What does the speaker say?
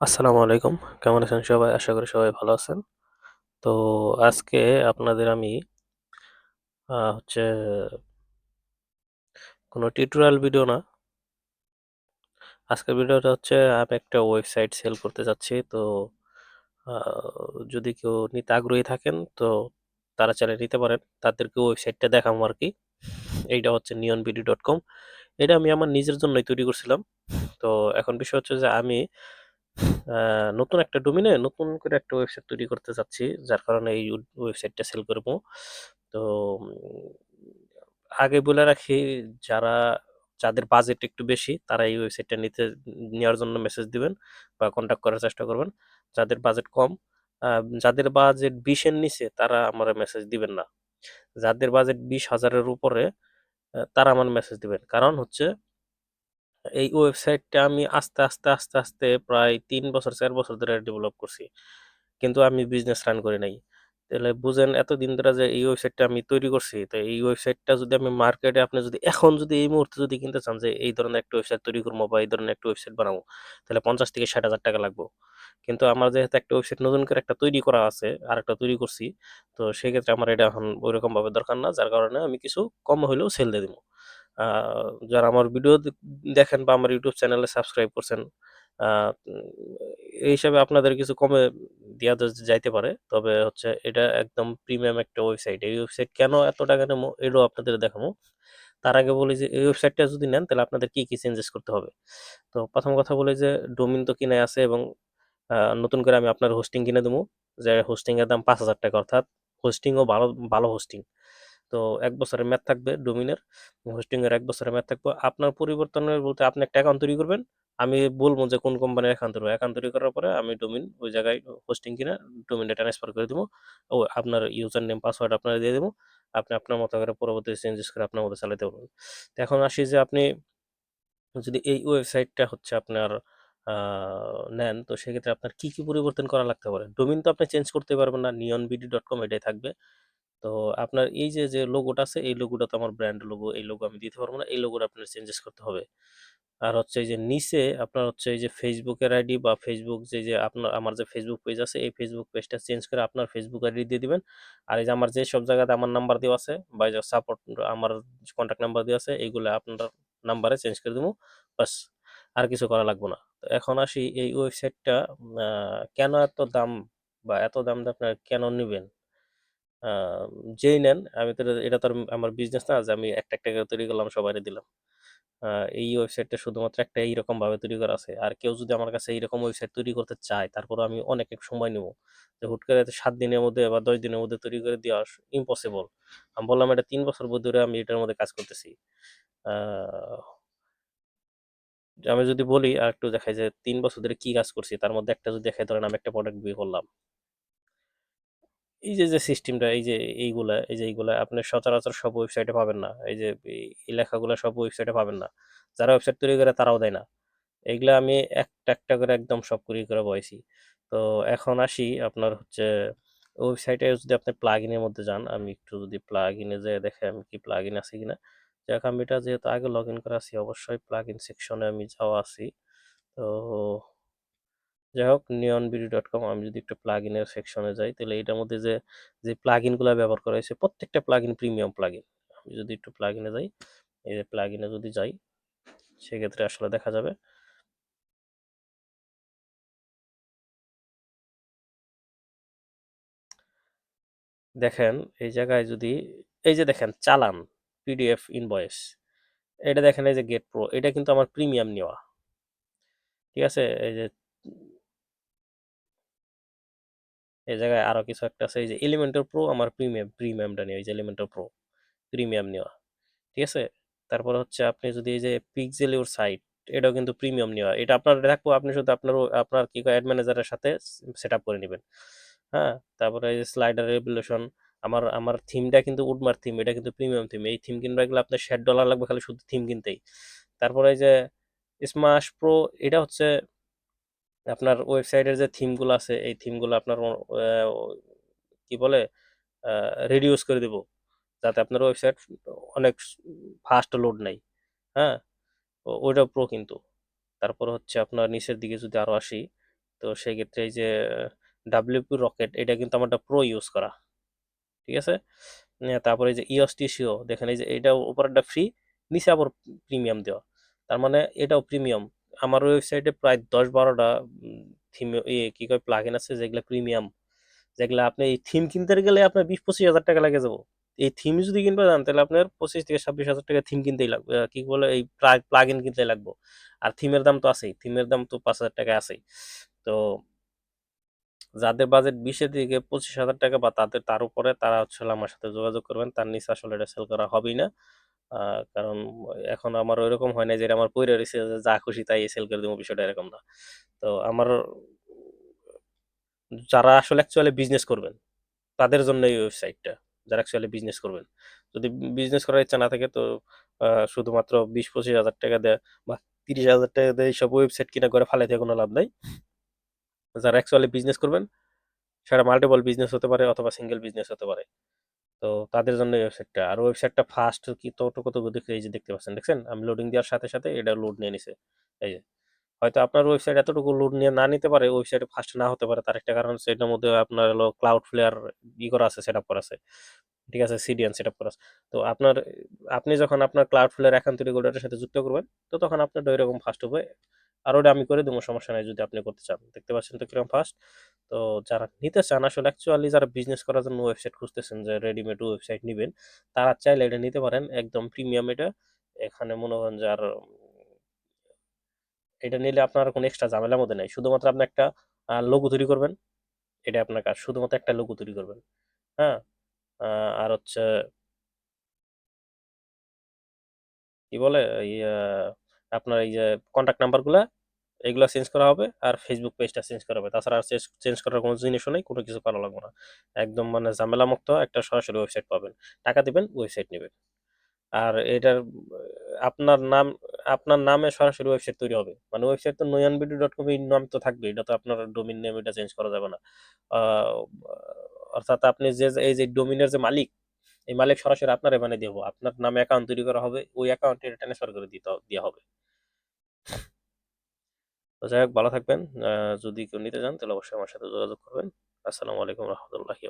আসসালামু আলাইকুম। কেমন আছেন সবাই? আশা করি সবাই ভালো আছেন। তো আজকে আপনাদের আমি হচ্ছে কোনো টিউটোরিয়াল ভিডিও না। আজকের ভিডিওটা হচ্ছে আমি একটা ওয়েবসাইট সেল করতে যাচ্ছি। তো যদি কেউ নিতে আগ্রহী থাকেন, তো তারা চাইলে নিতে পারেন। তাদেরকে ওয়েবসাইটটা দেখাবো আর কি। এইটা হচ্ছে নিয়ন বিডি ডট কম এটা আমি আমার নিজের জন্যই তৈরি করছিলাম। তো এখন বিষয় হচ্ছে যে আমি নতুন একটা ডোমিনে নতুন করে একটা ওয়েবসাইট তৈরি করতে চাচ্ছি, যার কারণে এই ওয়েবসাইটটা সেল করব। তো, আগে বলে রাখি, যারা, যাদের বাজেট একটু বেশি, তারা এই ওয়েবসাইটটা নিতে, নেওয়ার জন্য মেসেজ দিবেন বা কন্ট্যাক্ট করার চেষ্টা করবেন। যাদের বাজেট কম যাদের বাজেট বিশের নিচে, তারা আমার মেসেজ দিবেন না। যাদের বাজেট বিশ হাজারের উপরে তারা আমার মেসেজ দিবেন। কারণ হচ্ছে, এই ওয়েবসাইটটা আমি আস্তে আস্তে আস্তে আস্তে প্রায় তিন বছর, চার বছর ধরে ডেভেলপ করছি। কিন্তু আমি বিজনেস রান করি নাই। তাহলে বুঝেন এতদিন ধরে যে এই ওয়েবসাইটটা আমি তৈরি করছি, তো এই ওয়েবসাইটটা যদি আমি মার্কেটে আপনি যদি এখন যদি এই মুহূর্তে যদি কিনতে চান যে এই ধরনের একটা ওয়েবসাইট তৈরি করব বা এই ধরনের একটা ওয়েবসাইট বানাবো, তাহলে পঞ্চাশ থেকে ষাট হাজার টাকা লাগবে। কিন্তু আমার যেহেতু একটা ওয়েবসাইট নতুন করে একটা তৈরি করা আছে আর একটা তৈরি করছি, তো সেক্ষেত্রে আমার এটা এখন ওইরকম ভাবে দরকার না, যার কারণে আমি কিছু কম হলেও সেল দিয়ে দিব। যারা আমার ভিডিও দেখেন বা আমার ইউটিউব চ্যানেলে সাবস্ক্রাইব করছেন এই হিসাবে আপনাদের কিছু কমে দেওয়া যাইতে পারে। তবে হচ্ছে এটা একদম প্রিমিয়াম একটা ওয়েবসাইট এই ওয়েবসাইট কেন এত টাকা নেব এটাও আপনাদের দেখাবো। তার আগে বলি যে, এই ওয়েবসাইটটা যদি নেন, তাহলে আপনাদের কি কি চেঞ্জেস করতে হবে? তো প্রথম কথা বলি যে ডোমিন তো কিনে আছে এবং নতুন করে আমি আপনার হোস্টিং কিনে দেবো। যে হোস্টিংয়ের দাম পাঁচ হাজার টাকা, অর্থাৎ হোস্টিংও ভালো ভালো হোস্টিং তো এক বছরের ম্যাথ থাকবে ডোমিনের হোস্টিংয়ের এক বছরের ম্যাথ থাকবে। আপনার পরিবর্তনের বলতে আপনি একটা অ্যাকাউন্ট তৈরি করবেন। আমি বলব যে, কোন কোম্পানির অ্যাকাউন্ট তৈরি অ্যাকাউন্ট তৈরি করার পরে আমি ডোমিন ওই জায়গায় হোস্টিং কিনে ডোমিনটা ট্রান্সফার করে দেবো। ও আপনার ইউজার নেম পাসওয়ার্ড আপনার দিয়ে দেবো। আপনি আপনার মতো করে পরবর্তী চেঞ্জেস করে আপনার মতো চালাতে পারবেন। তো এখন আসি যে, আপনি যদি এই ওয়েবসাইটটা হচ্ছে আপনার নেন, তো সেক্ষেত্রে আপনার কি কি পরিবর্তন করা লাগতে পারে? ডোমিন তো আপনি চেঞ্জ করতে পারবেন না নিয়ন বিডি ডট কম এটাই থাকবে। তো আপনার এই যে যে লোগোটা আছে, এই লোগোটা তো আমার ব্র্যান্ড লোগো এই লোগো আমি দিতে পারব না, এই লোগোটা আপনার চেঞ্জেস করতে হবে। আর হচ্ছে এই যে নিচে আপনার হচ্ছে এই যে ফেসবুকের আইডি বা ফেসবুক যে যে আপনার, আমার যে ফেসবুক পেজ আছে, এই ফেসবুক পেজটা চেঞ্জ করে আপনার ফেসবুক আইডি দিয়ে দিবেন। আর এই যে আমার যে সব জায়গাতে আমার নাম্বার দেওয়া আছে বা যে সাপোর্ট আমার কন্ট্যাক্ট নাম্বার দেওয়া আছে, এইগুলো আপনার নাম্বারে চেঞ্জ করে দেবো বাস আর কিছু করা লাগবে না। তো এখন আসি এই ওয়েবসাইটটা কেন এত দাম বা এত দাম আপনার কেন নেবেন? যেই নেন, আমি তো এটা তো আমার বিজনেস না, যে আমি একটা একটা করে তৈরি করলাম সবাই দিলাম। এই ওয়েবসাইটটা শুধুমাত্র একটা এইরকম ভাবে তৈরি করা আছে। আর কেউ যদি আমার কাছে এইরকম ওয়েবসাইট তৈরি করতে চায়, তারপর আমি অনেক, এক সময় নেব। যে হুট করে সাত দিনের মধ্যে বা দশ দিনের মধ্যে তৈরি করে দেওয়া ইম্পসিবল আমি বললাম, এটা তিন বছর ধরে আমি এটার মধ্যে কাজ করতেছি। আমি যদি বলি, আর একটু দেখাই যে তিন বছর ধরে কি কাজ করছি, তার মধ্যে একটা যদি দেখাই, ধরেন আমি একটা প্রোডাক্ট বিয়ে করলাম। এই যে যে সিস্টেমটা এই যে, এইগুলা, এই যে, এইগুলা, আপনি সচরাচর সব ওয়েবসাইটে পাবেন না। এই যে, এই লেখাগুলো সব ওয়েবসাইটে পাবেন না। যারা ওয়েবসাইট তৈরি করে তারাও দেয় না। এগুলা আমি একটা একটা করে একদম সব করে করে বয়েছি তো এখন আসি আপনার হচ্ছে ওয়েবসাইটে যদি আপনি প্লাগ ইনের মধ্যে যান, আমি একটু যদি প্লাগ ইনে যে দেখে আমি কি প্লাগ ইন আছে কিনা। যাক, আমি এটা যেহেতু আগে লগ ইন করা আছি, অবশ্যই প্লাগ ইন সেকশনে আমি যাওয়া আছি। তো যাই হোক নিয়ন বিডি ডট কম আমি যদি একটু প্লাগ ইনের সেকশনে যাই, তাহলে এটার মধ্যে যে যে প্লাগ ইনগুলো ব্যবহার করা হয়েছে, প্রত্যেকটা plug in premium plug in আমি যদি একটু প্লাগ ইনে যাই, এই যে প্লাগ ইনে যদি যাই, সেক্ষেত্রে আসলে দেখা যাবে দেখেন, এই জায়গায় যদি, এই যে দেখেন, চালান পিডিএফ ইনভয়েস এটা দেখেন, এই যে গেট প্রো এটা কিন্তু আমার প্রিমিয়াম নেওয়া। ঠিক আছে? এই যে এই জায়গায় আরও কিছু একটা আছে, এই যে এলিমেন্টার প্রো আমার প্রিমিয়াম প্রিমিয়ামটা নেওয়া এই যে এলিমেন্টার প্রো প্রিমিয়াম নেওয়া, ঠিক আছে? তারপর হচ্ছে আপনি যদি এই যে পিক্সেল ইউর সাইট এটাও কিন্তু প্রিমিয়াম নেওয়া, এটা আপনার রাখব আপনি শুধু আপনার আপনার কি অ্যাড ম্যানেজারের সাথে সেট আপ করে নেবেন হ্যাঁ? তারপরে এই যে স্লাইডার রেগুলেশন আমার আমার থিমটা কিন্তু উডমার থিম এটা কিন্তু প্রিমিয়াম থিম এই থিম কিনবা গেলে আপনার ষাট ডলার লাগবে খালি শুধু থিম কিনতেই, তারপরে যে স্মাশ প্রো এটা হচ্ছে আপনার ওয়েবসাইটের যে থিমগুলো আছে, এই থিমগুলো আপনার কি বলে রিডিউস করে দেব। যাতে আপনার ওয়েবসাইট অনেক ফাস্ট লোড নেয়। হ্যাঁ? ওইটা প্রো কিন্তু। তারপর হচ্ছে আপনার নিচের দিকে যদি আরও আসি, তো সেক্ষেত্রে এই যে ডাব্লিউপি রকেট এটা কিন্তু আমারটা প্রো ইউজ করা। ঠিক আছে? তারপরে এই যে ইওসটিসিও দেখেন এই যে এটা উপরেরটা ফ্রি নিচে আবার প্রিমিয়াম দেওয়া। তার মানে এটাও প্রিমিয়াম আমার ওয়েবসাইটে প্রায় দশ বারোটা থিম কি কয় প্লাগইন আছে যেগুলো প্রিমিয়াম যেগুলো আপনি এই থিম কিনতে গেলে আপনার বিশ পঁচিশ হাজার টাকা লাগে যাব। এই থিম যদি কিনতে যান, তাহলে আপনার পঁচিশ থেকে ছাব্বিশ হাজার টাকা থিম কিনতেই লাগবে। কি বলে এই প্লাগ ইন কিনতে লাগবে। আর থিমের দাম তো আছেই থিমের দাম তো পাঁচ হাজার টাকা আছেই। তো যাদের বাজেট বিশের দিকে পঁচিশ হাজার টাকা বা তাদের, তার উপরে তারা হচ্ছে আমার সাথে যোগাযোগ করবেন। তার নিচে আসলে এটা সেল করা হবেই না। কারণ এখন আমার ওইরকম হয় না যে, আমার পইরা রয়েছে যা খুশি তাই সেল করে দেবো বিষয়টা এরকম না। তো আমার যারা আসলে অ্যাকচুয়ালি বিজনেস করবেন, তাদের জন্য এই ওয়েবসাইটটা যারা অ্যাকচুয়ালি বিজনেস করবেন। যদি বিজনেস করার ইচ্ছা না থাকে তো শুধুমাত্র বিশ পঁচিশ হাজার টাকা দেয় বা তিরিশ হাজার টাকা দিয়ে এইসব ওয়েবসাইট কিনা করে ফালাইতে কোনো লাভ নাই। যারা অ্যাকচুয়ালি বিজনেস করবেন, সেটা মাল্টিপল বিজনেস হতে পারে অথবা সিঙ্গেল বিজনেস হতে পারে। তো তাদের জন্য এই ওয়েবসাইটটা আর ওয়েবসাইটটা ফাস্ট কি তো কত দেখে এই যে দেখতে পাচ্ছেন, দেখছেন? আমি লোডিং দেওয়ার সাথে সাথে এটা লোড নিয়ে নিছে। এই যে। হয়তো আপনার ওয়েবসাইট এতটুকু লোড নিয়ে না নিতে পারে ওয়েবসাইটে ফাস্ট না হতে পারে, তার একটা কারণ হচ্ছে এটার মধ্যে আপনার হলো ক্লাউড ফ্লেয়ার ই করা আছে সেট আপ করা আছে। ঠিক আছে? সিডিএন সেট আপ করা আছে। তো আপনার, আপনি যখন আপনার ক্লাউড ফ্লেয়ার অ্যাকাউন্ট তৈরি করে সাথে যুক্ত করবেন, তো তখন আপনার ওইরকম ফাস্ট হবে। আর ওটা আমি করে দেবো, সমস্যা নাই যদি আপনি করতে চান। দেখতে পাচ্ছেন তো কীরকম ফাস্ট তো যারা নিতে চান, আসলে অ্যাকচুয়ালি যারা বিজনেস করার জন্য ওয়েবসাইট খুঁজতেছেন, যে রেডিমেড ওয়েবসাইট নেবেন, তারা চাইলে এটা নিতে পারেন। একদম প্রিমিয়াম এটা। এখানে মনে করেন যে আর, এটা নিলে আপনার কোনো এক্সট্রা ঝামেলার মধ্যে নেই। শুধুমাত্র আপনি একটা লোগো তৈরি করবেন। এটা আপনার কাজ। শুধুমাত্র একটা লোগো তৈরি করবেন। হ্যাঁ? আর হচ্ছে কি বলে? আপনার এই যে কন্ট্যাক্ট নাম্বারগুলা এগুলো চেঞ্জ করা হবে আর ফেসবুক পেজটা চেঞ্জ করা হবে। তাছাড়া আর চেঞ্জ করার কোনো জিনিসও নেই, কোনো কিছু করা লাগবে না। একদম মানে ঝামেলা মুক্ত একটা সরাসরি ওয়েবসাইট পাবেন। টাকা দিবেন ওয়েবসাইট নেবেন। আর এটার, আপনার নাম, আপনার নামে সরাসরি ওয়েবসাইট তৈরি হবে। মানে ওয়েবসাইট তো নয়ান বিডি ডট কম এই নাম তো থাকবে, এটা তো আপনার ডোমিন নেম এটা চেঞ্জ করা যাবে না। অর্থাৎ আপনি যে, এই যে ডোমিনের যে মালিক, এই মালিক সরাসরি আপনার মানে দেবো। আপনার নামে অ্যাকাউন্ট তৈরি করা হবে, ওই অ্যাকাউন্টে ট্রান্সফার করে দিতে, দেওয়া হবে। তো যাই হোক, ভালো থাকবেন। যদি কেউ নিতে চান, তাহলে অবশ্যই আমার সাথে যোগাযোগ করবেন। আসসালামু আলাইকুম রহমতুল্লাহি